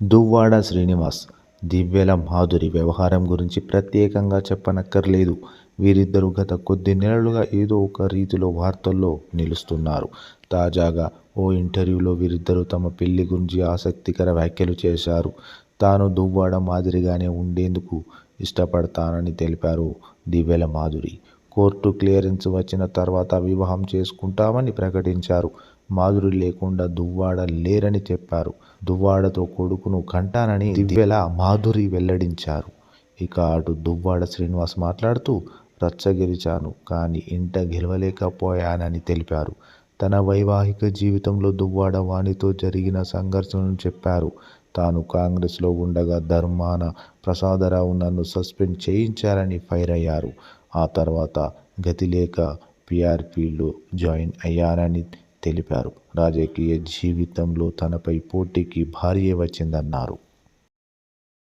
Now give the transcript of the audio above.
దువ్వాడ శ్రీనివాస్, దివ్యల మాధురి వ్యవహారం గురించి ప్రత్యేకంగా చెప్పనక్కర్లేదు. వీరిద్దరూ గత కొద్ది నెలలుగా ఏదో ఒక రీతిలో వార్తల్లో నిలుస్తున్నారు. తాజాగా ఓ ఇంటర్వ్యూలో వీరిద్దరూ తమ పెళ్ళి గురించి ఆసక్తికర వ్యాఖ్యలు చేశారు. తాను దువ్వాడ మాదిరిగానే ఉండేందుకు ఇష్టపడతానని తెలిపారు దివ్యల మాధురి. కోర్టు క్లియరెన్స్ వచ్చిన తర్వాత వివాహం చేసుకుంటామని ప్రకటించారు. మాధురి లేకుండా దువ్వాడ లేరని చెప్పారు. దువ్వాడతో కొడుకును కంటానని దివ్యల మాధురి వెల్లడించారు. ఇక అటు దువ్వాడ శ్రీనివాస్ మాట్లాడుతూ రచ్చగిరిచాను కానీ ఇంట గెలవలేకపోయానని తెలిపారు. తన వైవాహిక జీవితంలో దువ్వాడ వాణితో జరిగిన సంఘర్షణను చెప్పారు. తాను కాంగ్రెస్లో ఉండగా ధర్మాన ప్రసాదరావు నన్ను సస్పెండ్ చేయించారని ఫైర్ అయ్యారు ఆ తర్వాత గతిలేక పీఆర్పీలో జాయిన్ అయ్యారని తెలిపారు. రాజకీయ జీవితంలో తనపై పోటీకి భార్యే వచ్చిందన్నారు.